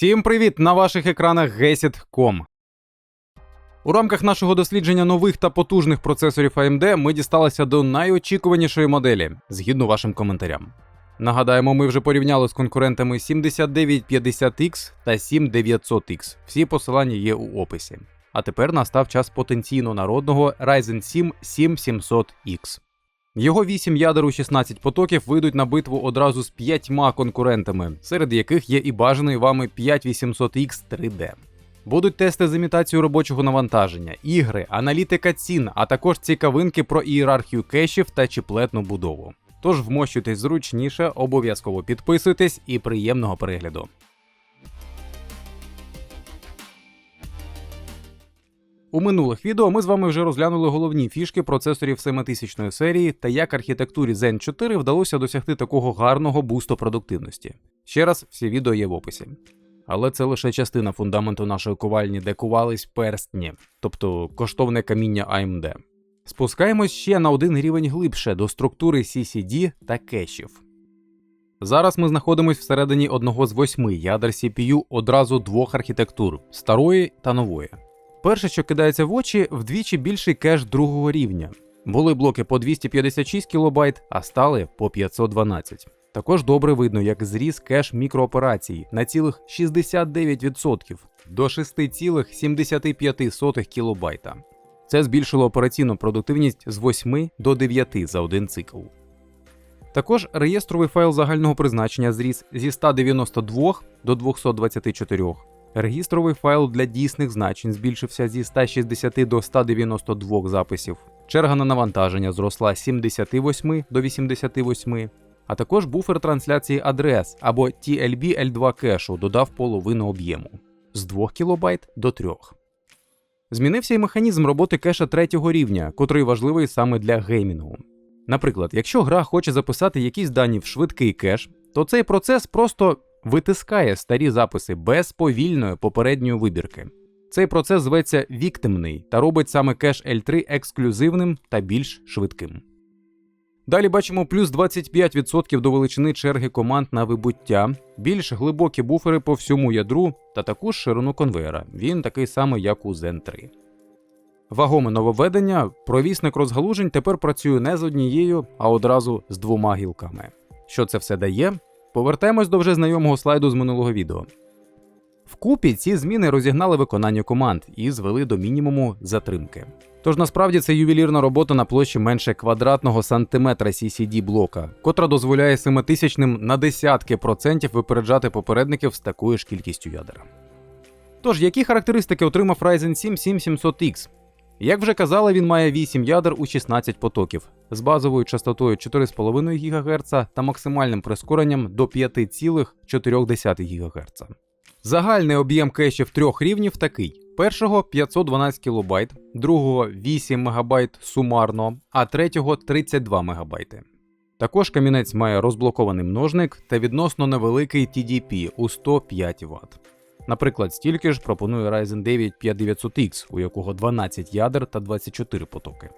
Всім привіт! На ваших екранах Gesit.com. У рамках нашого дослідження нових та потужних процесорів AMD ми дісталися до найочікуванішої моделі, згідно вашим коментарям. Нагадаємо, ми вже порівняли з конкурентами 7950X та 7900X. Всі посилання є у описі. А тепер настав час потенційно народного Ryzen 7 7700X. Його 8 ядер у 16 потоків вийдуть на битву одразу з п'ятьма конкурентами, серед яких є і бажаний вами 5800X 3D. Будуть тести з імітацією робочого навантаження, ігри, аналітика цін, а також цікавинки про ієрархію кешів та чіплетну будову. Тож вмощуйтесь зручніше, обов'язково підписуйтесь і приємного перегляду. У минулих відео ми з вами вже розглянули головні фішки процесорів 7000 серії та як архітектурі Zen 4 вдалося досягти такого гарного бусту продуктивності. Ще раз, всі відео є в описі. Але це лише частина фундаменту нашої ковальні, де кувались перстні, тобто коштовне каміння AMD. Спускаємось ще на один рівень глибше до структури CCD та кешів. Зараз ми знаходимося всередині одного з восьми ядер CPU одразу двох архітектур старої та нової. Перше, що кидається в очі, вдвічі більший кеш другого рівня. Були блоки по 256 кБ, а стали по 512. Також добре видно, як зріс кеш мікрооперацій на цілих 69% до 6,75 кБ. Це збільшило операційну продуктивність з 8 до 9 за один цикл. Також реєстровий файл загального призначення зріс зі 192 до 224. Регістровий файл для дійсних значень збільшився зі 160 до 192 записів. Черга на навантаження зросла з 78 до 88, а також буфер трансляції адрес або TLB L2 кешу додав половину об'єму з 2 кБ до 3. Змінився і механізм роботи кеша третього рівня, котрий важливий саме для геймінгу. Наприклад, якщо гра хоче записати якісь дані в швидкий кеш, то цей процес просто витискає старі записи без повільної попередньої вибірки. Цей процес зветься віктимний та робить саме кеш L3 ексклюзивним та більш швидким. Далі бачимо плюс 25% до величини черги команд на вибуття, більш глибокі буфери по всьому ядру та таку ж ширину конвейера. Він такий самий, як у Zen 3. Вагоме нововведення, провісник розгалужень тепер працює не з однією, а одразу з двома гілками. Що це все дає? Повертаємось до вже знайомого слайду з минулого відео. Вкупі ці зміни розігнали виконання команд і звели до мінімуму затримки. Тож насправді це ювелірна робота на площі менше квадратного сантиметра CCD блока, котра дозволяє семитисячним на десятки процентів випереджати попередників з такою ж кількістю ядер. Тож, які характеристики отримав Ryzen 7 7700X? Як вже казали, він має 8 ядер у 16 потоків з базовою частотою 4,5 ГГц та максимальним прискоренням до 5,4 ГГц. Загальний об'єм кешів трьох рівнів такий: першого 512 кБ, другого 8 МБ сумарно, а третього 32 МБ. Також камінець має розблокований множник та відносно невеликий TDP у 105 Вт. Наприклад, стільки ж пропонує Ryzen 9 5900X, у якого 12 ядер та 24 потоки.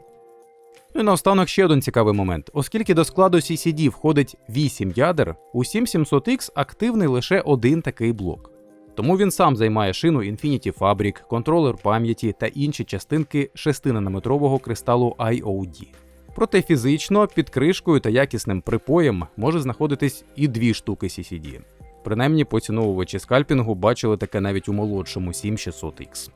Ну і наостанок ще один цікавий момент. Оскільки до складу CCD входить 8 ядер, у 7700X активний лише один такий блок. Тому він сам займає шину Infinity Fabric, контролер пам'яті та інші частинки 6-нанометрового кристалу IOD. Проте фізично під кришкою та якісним припоєм може знаходитись і дві штуки CCD. Принаймні поціновувачі скальпінгу бачили таке навіть у молодшому 7600X.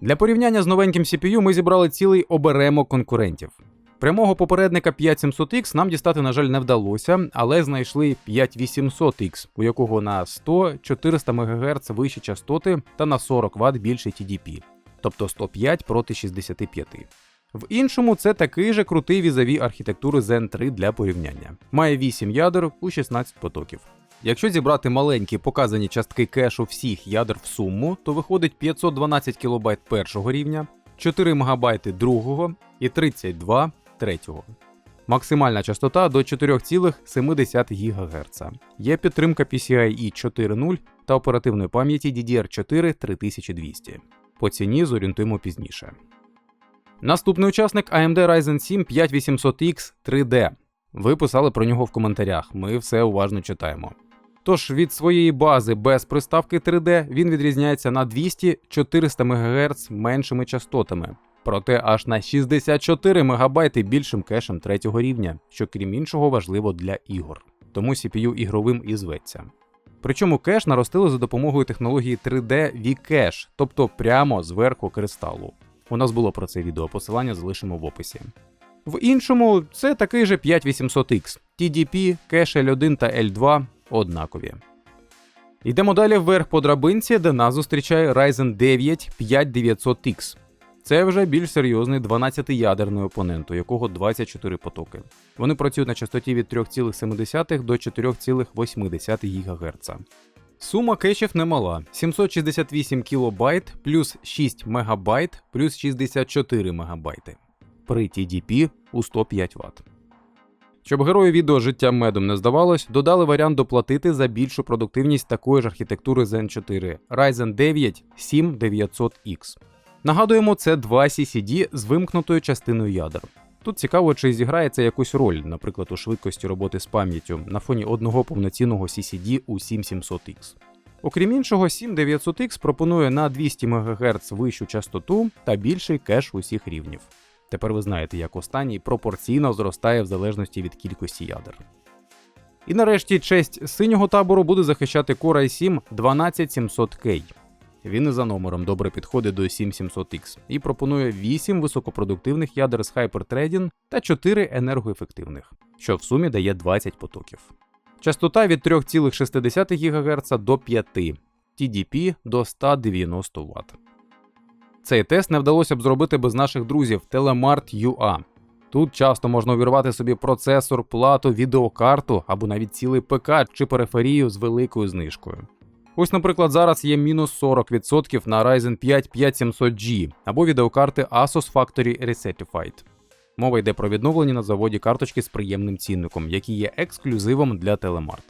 Для порівняння з новеньким CPU ми зібрали цілий оберемок конкурентів. Прямого попередника 5700X нам дістати, на жаль, не вдалося, але знайшли 5800X, у якого на 100-400 МГц вищі частоти та на 40 Вт більше TDP, тобто 105 проти 65. В іншому це такий же крутий візаві архітектури Zen 3 для порівняння. Має 8 ядер у 16 потоків. Якщо зібрати маленькі показані частки кешу всіх ядер в суму, то виходить 512 кБ першого рівня, 4 МБ другого і 32 третього. Максимальна частота до 4,7 ГГц. Є підтримка PCIe 4.0 та оперативної пам'яті DDR4 3200. По ціні зорієнтуємо пізніше. Наступний учасник AMD Ryzen 7 5800X 3D. Ви писали про нього в коментарях, ми все уважно читаємо. Тож від своєї бази без приставки 3D він відрізняється на 200-400 МГц меншими частотами, проте аж на 64 МБ більшим кешем третього рівня, що крім іншого важливо для ігор. Тому CPU ігровим і зветься. Причому кеш наростили за допомогою технології 3D V-Cache, тобто прямо зверху кристалу. У нас було про це відео, посилання залишимо в описі. В іншому це такий же 5800X, TDP, кеш L1 та L2 однакові. Йдемо далі вверх по драбинці, де нас зустрічає Ryzen 9 5900X. Це вже більш серйозний 12-ядерний опонент, у якого 24 потоки. Вони працюють на частоті від 3,7 до 4,8 ГГц. Сума кешів немала: 768 кБ плюс 6 МБ плюс 64 МБ. При TDP у 105 Вт. Щоб герою відео життя медом не здавалось, додали варіант доплатити за більшу продуктивність такої ж архітектури Zen 4 Ryzen 9 7900X. Нагадуємо, це два CCD з вимкнутою частиною ядер. Тут цікаво, чи зіграється якусь роль, наприклад, у швидкості роботи з пам'яттю на фоні одного повноцінного CCD у 7700X. Окрім іншого, 7900X пропонує на 200 МГц вищу частоту та більший кеш усіх рівнів. Тепер ви знаєте, як останній пропорційно зростає в залежності від кількості ядер. І нарешті честь синього табору буде захищати Core i7 12700K. Він і за номером добре підходить до 7700X і пропонує 8 високопродуктивних ядер з Hyperthreading та 4 енергоефективних, що в сумі дає 20 потоків. Частота від 3,6 ГГц до 5, TDP до 190 Вт. Цей тест не вдалося б зробити без наших друзів Telemart.ua. Тут часто можна увірвати собі процесор, плату, відеокарту або навіть цілий ПК чи периферію з великою знижкою. Ось, наприклад, зараз є мінус 40% на Ryzen 5 5700G або відеокарти Asus Factory Recertified. Мова йде про відновлені на заводі карточки з приємним цінником, які є ексклюзивом для Telemart.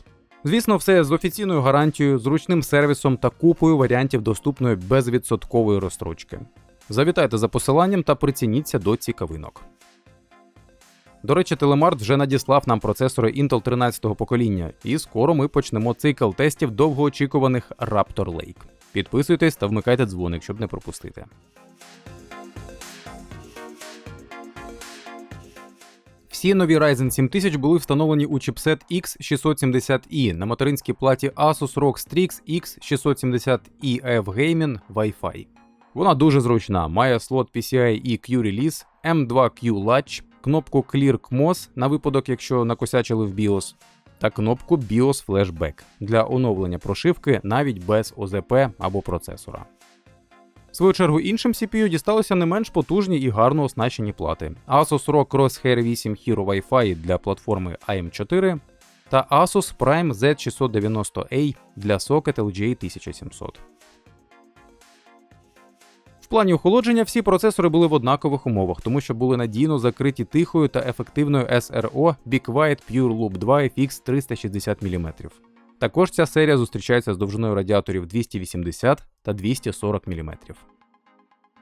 Звісно, все з офіційною гарантією, зручним сервісом та купою варіантів доступної безвідсоткової розстрочки. Завітайте за посиланням та прицініться до цікавинок. До речі, Телемарт вже надіслав нам процесори Intel 13-го покоління, і скоро ми почнемо цикл тестів довгоочікуваних Raptor Lake. Підписуйтесь та вмикайте дзвоник, щоб не пропустити. Всі нові Ryzen 7000 були встановлені у чіпсет X670i на материнській платі Asus ROG Strix X670i F Gaming Wi-Fi. Вона дуже зручна, має слот PCI і Q-Release, M2Q Latch, кнопку Clear CMOS на випадок, якщо накосячили в BIOS, та кнопку BIOS Flashback для оновлення прошивки навіть без ОЗП або процесора. В свою чергу іншим CPU дісталися не менш потужні і гарно оснащені плати: Asus ROG Crosshair 8 Hero Wi-Fi для платформи AM4 та Asus Prime Z690A для сокет LGA 1700. Плані охолодження всі процесори були в однакових умовах, тому що були надійно закриті тихою та ефективною SRO Be Quiet Pure Loop 2 FX 360 мм. Також ця серія зустрічається з довжиною радіаторів 280 та 240 мм.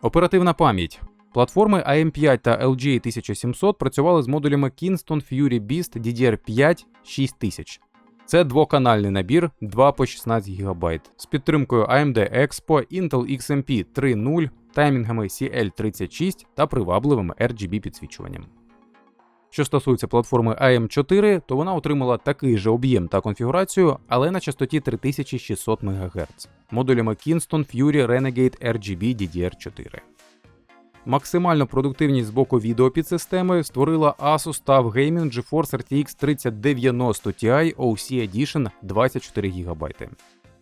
Оперативна пам'ять. Платформи AM5 та LGA 1700 працювали з модулями Kingston Fury Beast DDR5 6000. Це двоканальний набір 2 по 16 ГБ з підтримкою AMD Expo, Intel XMP 3.0, таймінгами CL36 та привабливим RGB підсвічуванням. Що стосується платформи AM4, то вона отримала такий же об'єм та конфігурацію, але на частоті 3600 МГц модулями Kingston Fury Renegade RGB DDR4. Максимальну продуктивність з боку відеопідсистеми створила Asus TUF Gaming GeForce RTX 3090 Ti OC Edition 24 ГБ.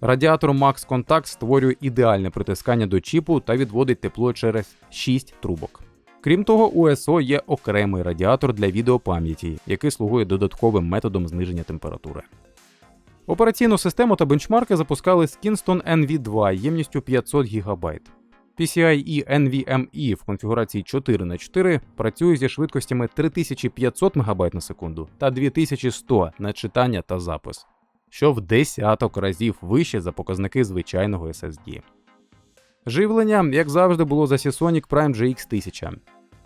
Радіатор Max Contact створює ідеальне притискання до чіпу та відводить тепло через 6 трубок. Крім того, у SO є окремий радіатор для відеопам'яті, який слугує додатковим методом зниження температури. Операційну систему та бенчмарки запускали з Kingston NV2 ємністю 500 ГБ. PCIe NVMe в конфігурації 4х4 працює зі швидкостями 3500 МБ на секунду та 2100 на читання та запис, що в десяток разів вище за показники звичайного SSD. Живлення, як завжди, було за Seasonic Prime GX 1000.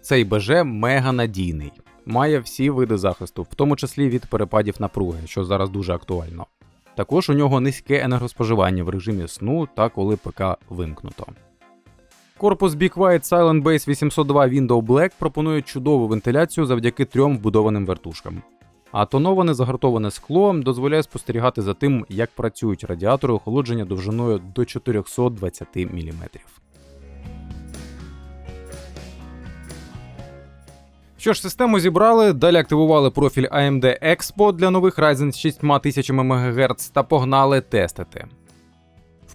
Цей БЖ мега надійний. має всі види захисту, в тому числі від перепадів напруги, що зараз дуже актуально. Також у нього низьке енергоспоживання в режимі сну та коли ПК вимкнуто. Корпус Be Quiet Silent Base 802 Window Black пропонує чудову вентиляцію завдяки трьом вбудованим вертушкам. А тоноване загартоване скло дозволяє спостерігати за тим, як працюють радіатори охолодження довжиною до 420 мм. Що ж, систему зібрали, далі активували профіль AMD Expo для нових Ryzen з 6000 МГц та погнали тестити.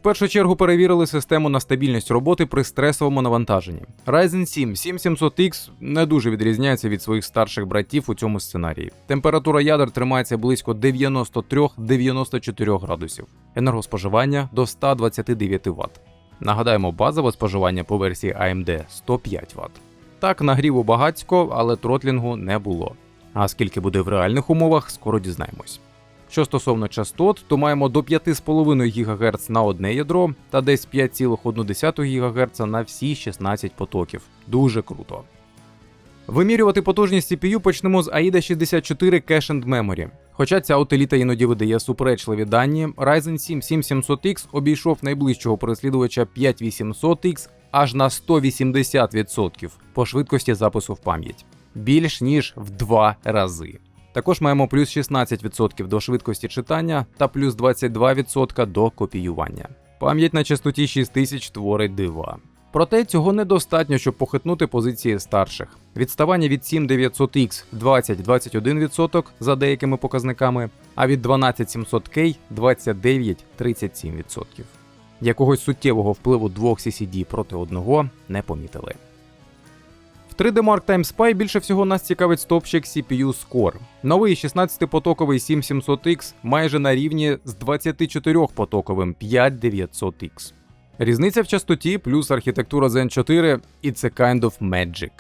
Першу чергу перевірили систему на стабільність роботи при стресовому навантаженні. Ryzen 7 7700X не дуже відрізняється від своїх старших братів у цьому сценарії. Температура ядер тримається близько 93-94 градусів, енергоспоживання до 129 Вт. Нагадаємо, базове споживання по версії AMD 105 Вт. Так, нагріву багацько, але тротлінгу не було. А скільки буде в реальних умовах, скоро дізнаємось. Що стосовно частот, то маємо до 5,5 ГГц на одне ядро та десь 5,1 ГГц на всі 16 потоків. Дуже круто. Вимірювати потужність CPU почнемо з AIDA 64 Cache Memory. Хоча ця утиліта іноді видає суперечливі дані, Ryzen 7 7700X обійшов найближчого переслідувача 5800X аж на 180% по швидкості запису в пам'ять. Більш ніж в два рази. Також маємо плюс 16% до швидкості читання та плюс 22% до копіювання. Пам'ять на частоті 6000 творить дива. Проте цього недостатньо, щоб похитнути позиції старших. Відставання від 7900X 20-21% за деякими показниками, а від 12700K 29-37%. Якогось суттєвого впливу двох CCD проти одного не помітили. В 3D Mark Time Spy більше всього нас цікавить стопчик CPU Score. Новий 16-потоковий 7700X майже на рівні з 24-потоковим 5900X. Різниця в частоті плюс архітектура Zen 4 і це kind of magic.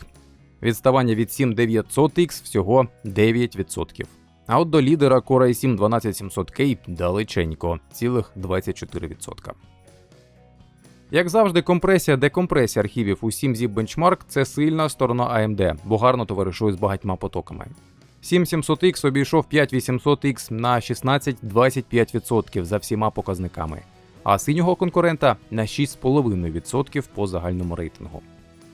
Відставання від 7900X всього 9%. А от до лідера Core i7 12700K далеченько, цілих 24%. Як завжди, компресія декомпресія архівів у 7zip Benchmark – це сильна сторона AMD, бо гарно товаришує з багатьма потоками. 7700X обійшов 5800X на 16-25% за всіма показниками, а синього конкурента на 6,5% по загальному рейтингу.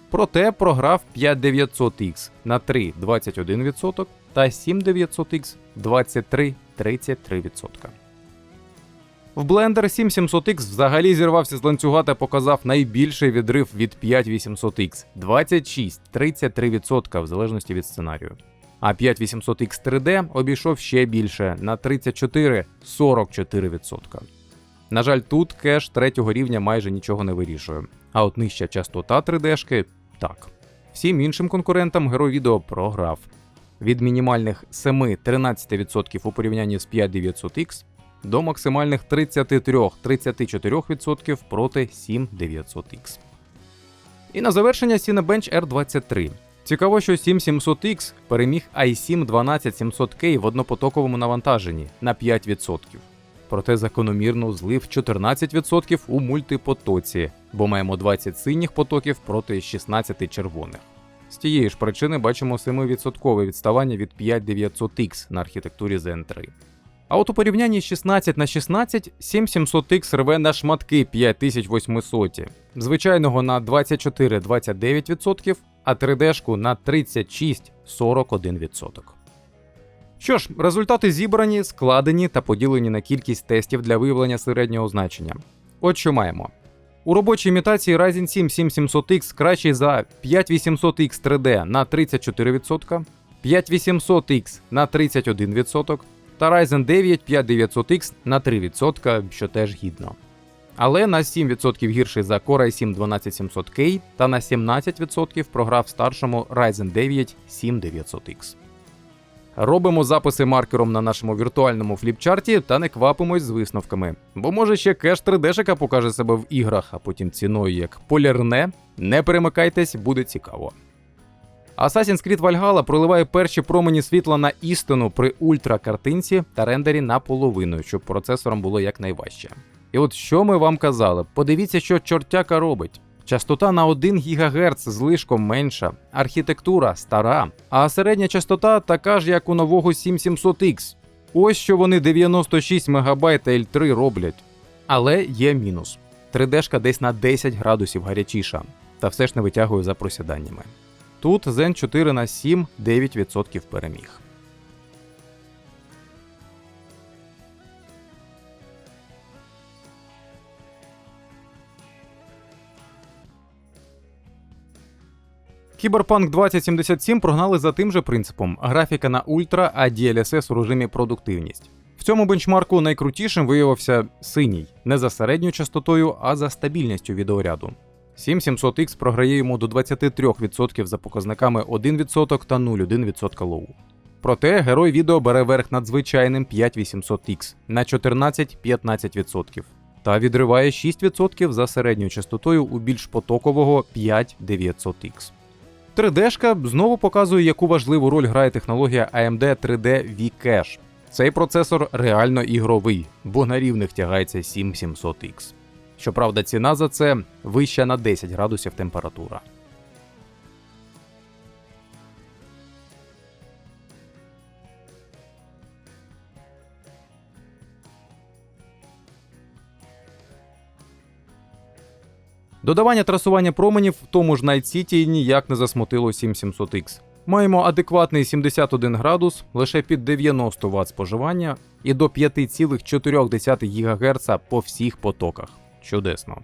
Проте програв 5900X на 3,21% та 7900X 23-33%. В Blender 7700X взагалі зірвався з ланцюга та показав найбільший відрив від 5800X 26-33% в залежності від сценарію. А 5800X 3D обійшов ще більше на 34-44%. На жаль, тут кеш третього рівня майже нічого не вирішує. А от нижча частота 3D-шки так. Всім іншим конкурентам герой відео програв. Від мінімальних 7-13% у порівнянні з 5900X до максимальних 33-34% проти 7900X. І на завершення Cinebench R23. Цікаво, що 7700X переміг i7 12700K в однопотоковому навантаженні на 5%. Проте закономірно злив 14% у мультипотоці, бо маємо 20 синіх потоків проти 16 червоних. З тієї ж причини бачимо 7% відставання від 5900X на архітектурі Zen 3. А от у порівнянні 16 на 16 7700X рве на шматки 5800, звичайного на 24-29%, а 3D-шку на 36-41%. Що ж, результати зібрані, складені та поділені на кількість тестів для виявлення середнього значення. От що маємо. У робочій імітації Ryzen 7 7700X кращий за 5800X 3D на 34%, 5800X на 31%, та Ryzen 9 5900X на 3%, що теж гідно. Але на 7% гірший за Core i7 12700K та на 17% програв старшому Ryzen 9 7900X. Робимо записи маркером на нашому віртуальному фліпчарті та не квапимось з висновками. Бо може ще кеш 3D-шика покаже себе в іграх, а потім ціною як полярне. Не перемикайтесь, буде цікаво. Assassin's Creed Valhalla проливає перші промені світла на істину при ультракартинці та рендері наполовину, щоб процесором було якнайважче. І от що ми вам казали? Подивіться, що чортяка робить. Частота на 1 ГГц злишком менша, архітектура стара, а середня частота така ж, як у нового 7700X. Ось що вони 96 МБ L3 роблять. Але є мінус. 3D-шка десь на 10 градусів гарячіша, та все ж не витягує за просіданнями. Тут Zen 4 на 7 9% переміг. Cyberpunk 2077 прогнали за тим же принципом: графіка на ультра, а DLSS у режимі продуктивність. В цьому бенчмарку найкрутішим виявився синій, не за середньою частотою, а за стабільністю відеоряду. 7700X програє йому до 23% за показниками 1% та 0,1% лоу. Проте герой відео бере верх над звичайним 5800X на 14-15% та відриває 6% за середньою частотою у більш потокового 5900X. 3D-шка знову показує, яку важливу роль грає технологія AMD 3D V-Cache. Цей процесор реально ігровий, бо на рівних тягається 7700X. Щоправда, ціна за це вища на 10 градусів температура. Додавання трасування променів в тому ж Night City ніяк не засмутило 7700X. Маємо адекватний 71 градус, лише під 90 Вт споживання і до 5,4 ГГц по всіх потоках. Чудесно.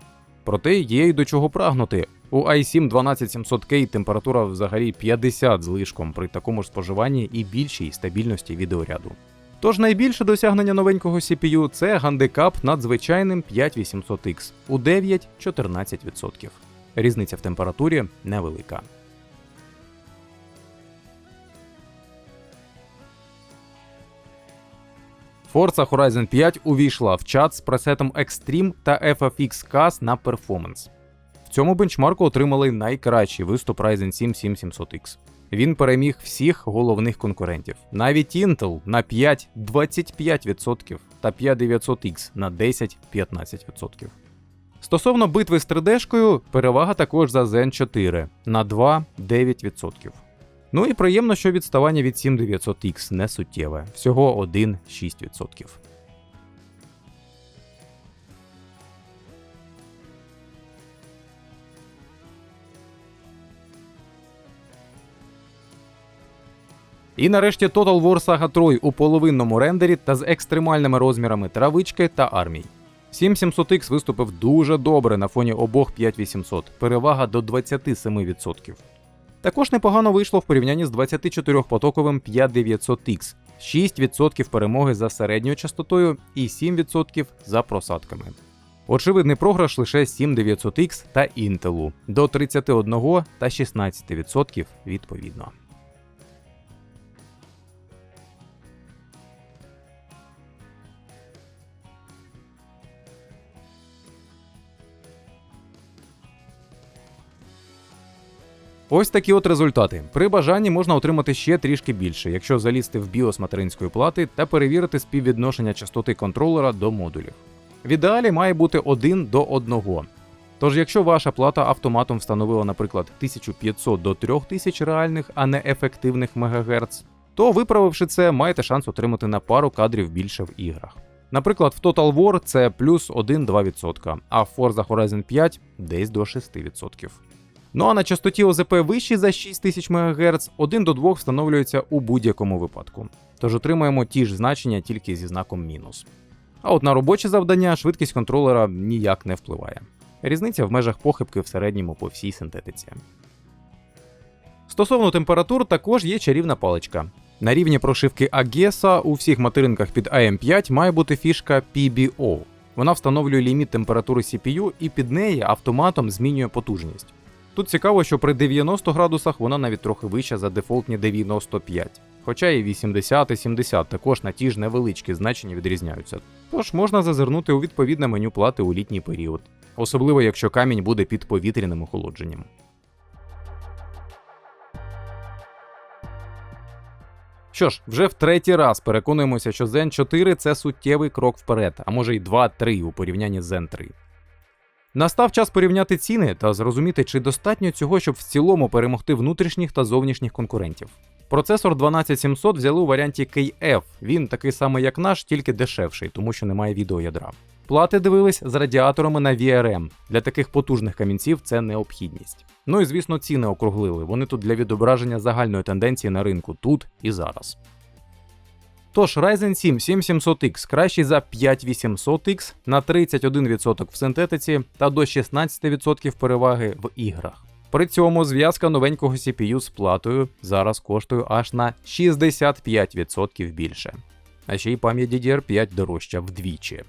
Проте є й до чого прагнути. У i7 12700K температура взагалі 50 злишком при такому ж споживанні і більшій стабільності відеоряду. Тож найбільше досягнення новенького CPU це гандикап над звичайним 5800X у 9-14%. Різниця в температурі невелика. Forza Horizon 5 увійшла в чат з пресетом Extreme та FFX CAS на перформанс. В цьому бенчмарку отримали найкращий виступ Ryzen 7 7700X. Він переміг всіх головних конкурентів, навіть Intel на 5-25% та 5900X на 10-15%. Стосовно битви з 3D-шкою, перевага також за Zen 4 на 2-9%. Ну і приємно, що відставання від 7900X не суттєве, всього 1-6%. І нарешті Total War Saga 3 у половинному рендері та з екстремальними розмірами травички та армій. 7700X виступив дуже добре на фоні обох 5800, перевага до 27%. Також непогано вийшло в порівнянні з 24-потоковим 5900X, 6% перемоги за середньою частотою і 7% за просадками. Очевидний програш лише 7900X та Intel до 31 та 16% відповідно. Ось такі от результати. При бажанні можна отримати ще трішки більше, якщо залізти в BIOS материнської плати та перевірити співвідношення частоти контролера до модулів. В ідеалі має бути 1 до 1. Тож, якщо ваша плата автоматом встановила, наприклад, 1500 до 3000 реальних, а не ефективних МГц, то виправивши це, маєте шанс отримати на пару кадрів більше в іграх. Наприклад, в Total War це плюс 1-2%, а в Forza Horizon 5 десь до 6%. Ну а на частоті ОЗП вищій за 6000 МГц 1 до 2 встановлюється у будь-якому випадку. Тож отримаємо ті ж значення тільки зі знаком мінус. А от на робочі завдання швидкість контролера ніяк не впливає. Різниця в межах похибки в середньому по всій синтетиці. Стосовно температур, також є чарівна паличка. На рівні прошивки AGESA у всіх материнках під AM5 має бути фішка PBO. Вона встановлює ліміт температури CPU і під неї автоматом змінює потужність. Тут цікаво, що при 90 градусах вона навіть трохи вища за дефолтні 95. Хоча і 80 і 70 також на ті ж невеличкі значення відрізняються. Тож можна зазирнути у відповідне меню плати у літній період, особливо якщо камінь буде під повітряним охолодженням. Що ж, вже в третій раз переконуємося, що Zen 4 це суттєвий крок вперед, а може й 2-3 у порівнянні з Zen 3. Настав час порівняти ціни та зрозуміти, чи достатньо цього, щоб в цілому перемогти внутрішніх та зовнішніх конкурентів. Процесор 12700 взяли у варіанті KF. Він такий самий, як наш, тільки дешевший, тому що немає відеоядра. Плати дивились з радіаторами на VRM. Для таких потужних камінців це необхідність. Ну і звісно, ціни округлили. Вони тут для відображення загальної тенденції на ринку тут і зараз. Тож Ryzen 7 7700X кращий за 5800X на 31% в синтетиці та до 16% переваги в іграх. При цьому зв'язка новенького CPU з платою зараз коштує аж на 65% більше. А ще й пам'ять DDR5 дорожча вдвічі.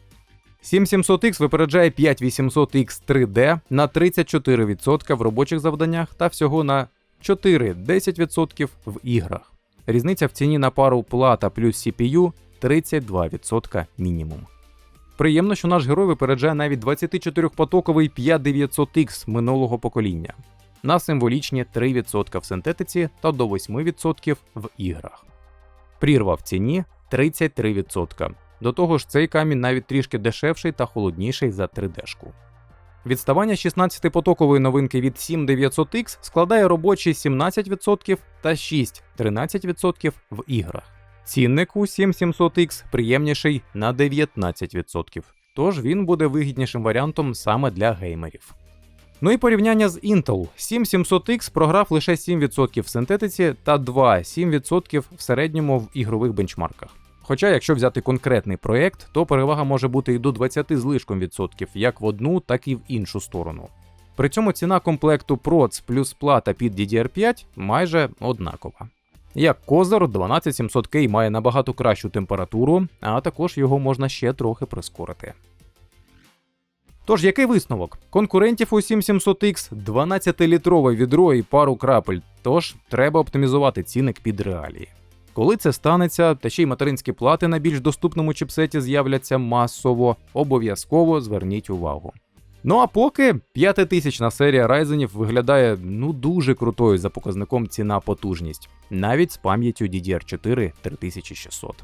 7700X випереджає 5800X 3D на 34% в робочих завданнях та всього на 4-10% в іграх. Різниця в ціні на пару плата плюс CPU 32% мінімум. Приємно, що наш герой випереджає навіть 24-потоковий 5900X минулого покоління на символічні 3% в синтетиці та до 8% в іграх. Прірва в ціні 33%. До того ж, цей камінь навіть трішки дешевший та холодніший за 3D-шку. Відставання 16-потокової новинки від 7900X складає робочі 17% та 6-13% в іграх. Цінник у 7700X приємніший на 19%, тож він буде вигіднішим варіантом саме для геймерів. Ну і порівняння з Intel. 7700X програв лише 7% в синтетиці та 2-7% в середньому в ігрових бенчмарках. Хоча, якщо взяти конкретний проєкт, то перевага може бути і до 20 злишком відсотків як в одну, так і в іншу сторону. При цьому ціна комплекту PROC плюс плата під DDR5 майже однакова. Як козир, 12700K має набагато кращу температуру, а також його можна ще трохи прискорити. Тож, який висновок? Конкурентів у 7700X 12-літрове відро і пару крапель, тож треба оптимізувати цінник під реалії. Коли це станеться, та ще й материнські плати на більш доступному чіпсеті з'являться масово, обов'язково зверніть увагу. Ну а поки п'ятитисячна серія Ryzenів виглядає ну дуже крутою за показником ціна потужність, навіть з пам'яттю DDR4 3600.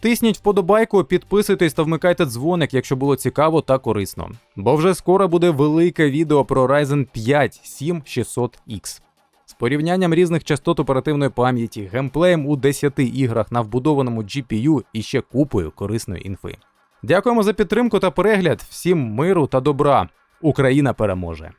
Тисніть вподобайку, підписуйтесь та вмикайте дзвоник, якщо було цікаво та корисно. Бо вже скоро буде велике відео про Ryzen 5 7600X. Порівнянням різних частот оперативної пам'яті, геймплеєм у 10 іграх на вбудованому GPU і ще купою корисної інфи. Дякуємо за підтримку та перегляд. Всім миру та добра. Україна переможе!